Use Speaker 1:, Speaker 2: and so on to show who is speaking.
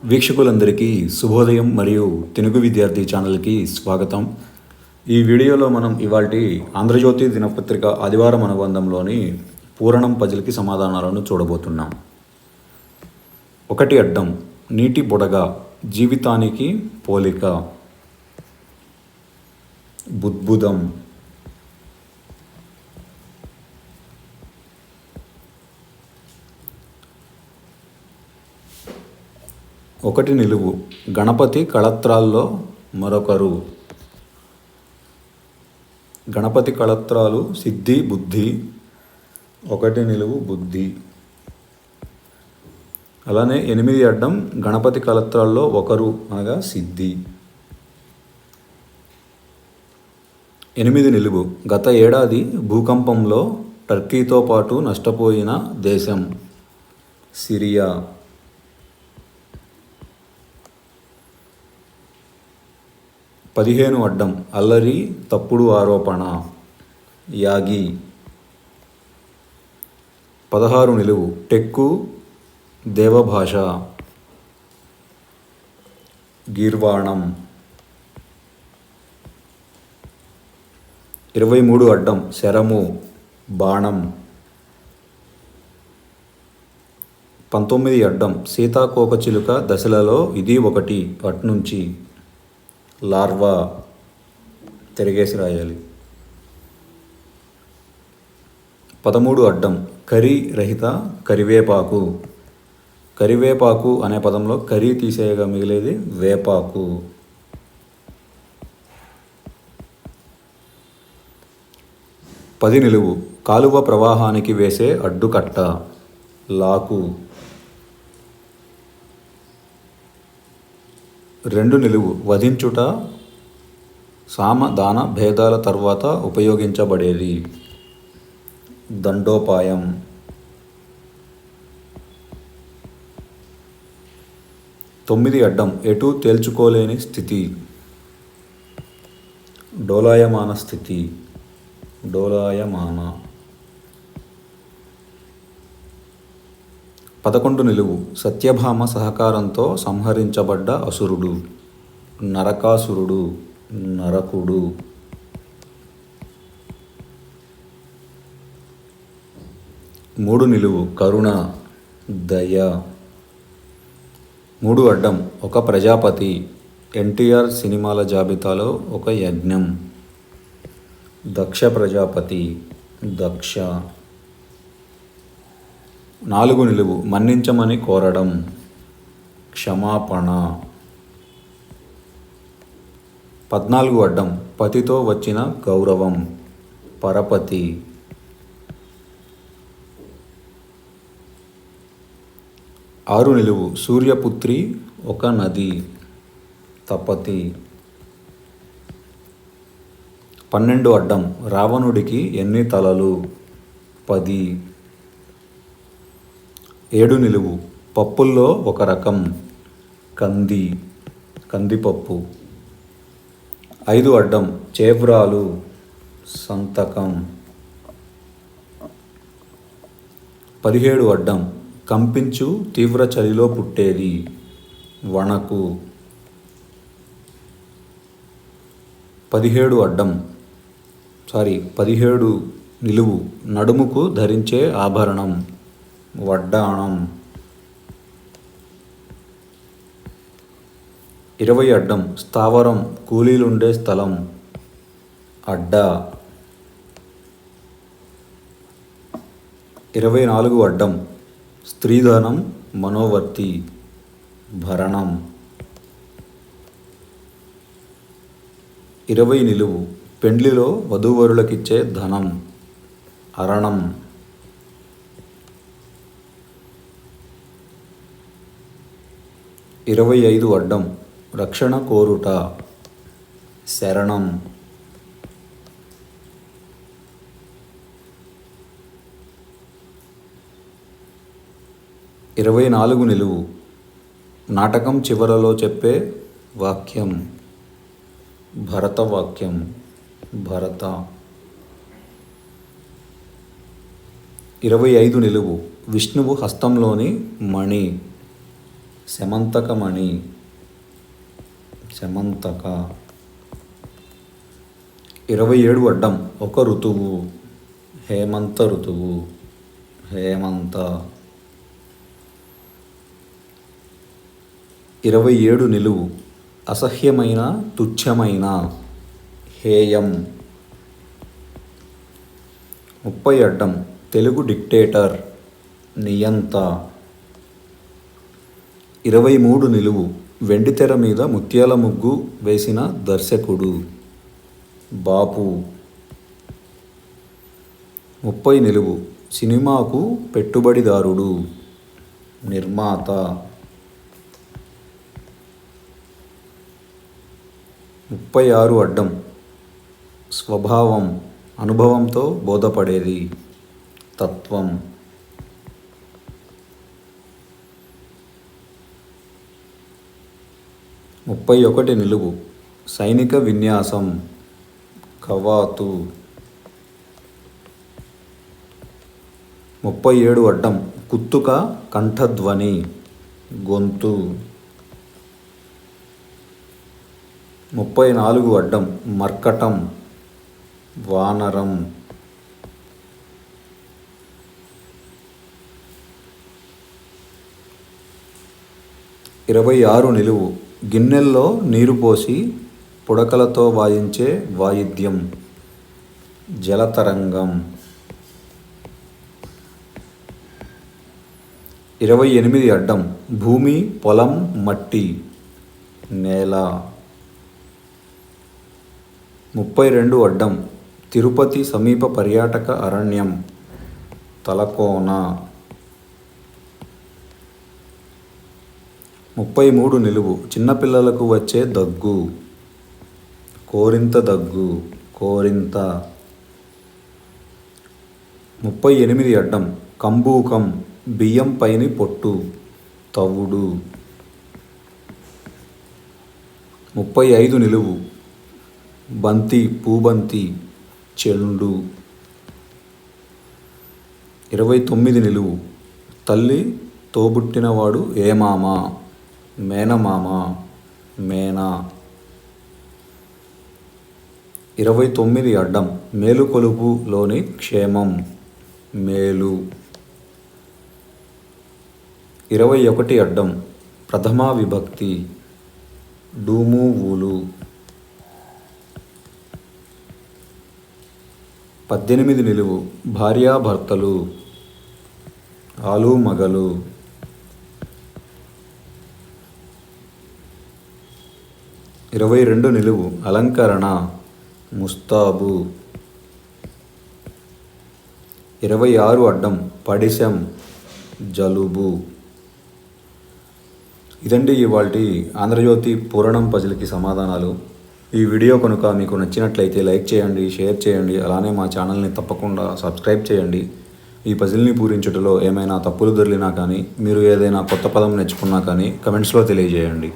Speaker 1: వీక్షకులందరికీ శుభోదయం మరియు తెలుగు విద్యార్థి ఛానల్కి స్వాగతం. ఈ వీడియోలో మనం ఇవాల్టి ఆంధ్రజ్యోతి దినపత్రిక ఆదివారం అనుబంధంలోని పూరణం పజిల్కి సమాధానాలను చూడబోతున్నాం. ఒకటి అడ్డం నీటి బుడగ జీవితానికి పోలిక. బుద్భుదం ఒకటి నిలువు. గణపతి కళత్రాల్లో మరొకరు. గణపతి కళత్రాలు సిద్ధి బుద్ధి. ఒకటి నిలువు బుద్ధి. అలానే ఎనిమిది అడ్డం గణపతి కళత్రాల్లో ఒకరు అనగా సిద్ధి. ఎనిమిది నిలువు. గత ఏడాది భూకంపంలో టర్కీతో పాటు నష్టపోయిన దేశం. సిరియా. పదిహేను అడ్డం అల్లరి తప్పుడు ఆరోపణ యాగి. పదహారు నిలువు టెక్కు దేవభాష. గీర్వాణం. ఇరవై మూడు అడ్డం శరము బాణం. పంతొమ్మిది అడ్డం సీతాకోకచిలుక దశలలో ఇది ఒకటి అట్నుంచి. లార్వా తిరిగేసి రాయాలి. పదమూడు అడ్డం కరి రహిత కరివేపాకు. కరివేపాకు అనే పదంలో కర్రీ తీసేయగా మిగిలేది వేపాకు. పది నిలువు కాలువ ప్రవాహానికి వేసే అడ్డుకట్ట లాకు. రెండు నిలువు వధించుట సామ దాన భేదాల తర్వాత ఉపయోగించబడేది. దండోపాయం. తొమ్మిది అడ్డం ఎటు తేల్చుకోలేని స్థితి. డోలాయమాన స్థితి. డోలాయమాన. పదకొండు నిలువు సత్యభామ సహకారంతో సంహరించబడ్డ అసురుడు. నరకాసురుడు నరకుడు. మూడు నిలువు కరుణ దయ. మూడు అడ్డం ఒక ప్రజాపతి. ఎన్టీఆర్ సినిమాల జాబితాలో ఒక యజ్ఞం. దక్ష ప్రజాపతి దక్ష. నాలుగు నిలువు. మన్నించమని కోరడం. క్షమాపణ. పద్నాలుగు అడ్డం. పతితో వచ్చిన గౌరవం. పరపతి. ఆరు నిలువు. సూర్యపుత్రి ఒక నది. తపతి. పన్నెండు అడ్డం. రావణుడికి ఎన్ని తలలు? పది. ఏడు నిలువు. పప్పుల్లో ఒక రకం కంది కందిపప్పు. ఐదు అడ్డం. చేవ్రాలు సంతకం. పదిహేడు అడ్డం. కంపించు తీవ్ర చలిలో పుట్టేది. వణకు. పదిహేడు అడ్డం. సారీ పదిహేడు నిలువు. నడుముకు ధరించే ఆభరణం. వడ్డాణం. ఇరవై అడ్డం స్థావరం కూలీలుండే స్థలం. అడ్డా. ఇరవై నాలుగు అడ్డం స్త్రీధనం మనోవర్తి భరణం. ఇరవై నిలువు పెండ్లిలో వధూవరులకిచ్చే ధనం అరణం. ఇరవై ఐదు అడ్డం. రక్షణ కోరుట. శరణం. ఇరవై నాలుగు నిలువు. నాటకం చివరలో చెప్పే వాక్యం. భరత వాక్యం భరత. ఇరవై ఐదు నిలువు. విష్ణువు హస్తంలోని మణి. శమంతకమణి. శమంతక. ఇరవై ఏడు అడ్డం ఒక ఋతువు హేమంత ఋతువు హేమంత. ఇరవై ఏడు నిలువు అసహ్యమైన తుచ్చమైన హేయం. ముప్పై అడ్డం తెలుగు డిక్టేటర్ నియంత. ఇరవై మూడు నిలువు వెండితెర మీద ముత్యాల ముగ్గు వేసిన దర్శకుడు. బాపు. ముప్పై నిలువు సినిమాకు పెట్టుబడిదారుడు. నిర్మాత. ముప్పై ఆరు అడ్డం స్వభావం అనుభవంతో బోధపడేది. తత్వం. ముప్పై ఒకటి నిలువు. సైనిక విన్యాసం. కవాతు. ముప్పై ఏడు అడ్డం. కుత్తుక కంఠధ్వని. గొంతు. ముప్పై నాలుగు అడ్డం. మర్కటం. వానరం. ఇరవై ఆరు నిలువు. గిన్నెల్లో నీరు పోసి పుడకలతో వాయించే వాయిద్యం జలతరంగం. ఇరవై ఎనిమిది అడ్డం భూమి పొలం మట్టి నేల. ముప్పై రెండు అడ్డం తిరుపతి సమీప పర్యాటక అరణ్యం తలకోన. ముప్పై మూడు నిలువు. చిన్నపిల్లలకు వచ్చే దగ్గు. కోరింత దగ్గు. కోరింత. ముప్పై ఎనిమిది అడ్డం. కంబూకం. బియ్యం పైని పొట్టు. తవుడు. ముప్పై ఐదు నిలువు. బంతి పూబంతి. చెండు. ఇరవై తొమ్మిది నిలువు. తల్లి తోబుట్టినవాడు ఏమామా మేనమామ మేనా? ఇరవై తొమ్మిది అడ్డం. మేలుకొలుపులోని క్షేమం. మేలు. ఇరవై ఒకటి అడ్డం. ప్రథమా విభక్తి. డూము ఊలు పద్దెనిమిది నిలువు. భార్యాభర్తలు. ఆలు మగలు. ఇరవై రెండు నిలువు. అలంకరణ. ముస్తాబు. ఇరవై ఆరు అడ్డం. పడిశం. జలుబు. ఇదండి ఇవాళ ఆంధ్రజ్యోతి పూరణం పజిల్కి సమాధానాలు. ఈ వీడియో కనుక మీకు నచ్చినట్లయితే లైక్ చేయండి షేర్ చేయండి అలానే మా ఛానల్ని తప్పకుండా సబ్స్క్రైబ్ చేయండి. ఈ పజిల్ని పూరించుటలో ఏమైనా తప్పులు దొరికినా కానీ మీరు ఏదైనా కొత్త పదం నేర్చుకున్నా కానీ కమెంట్స్లో తెలియజేయండి.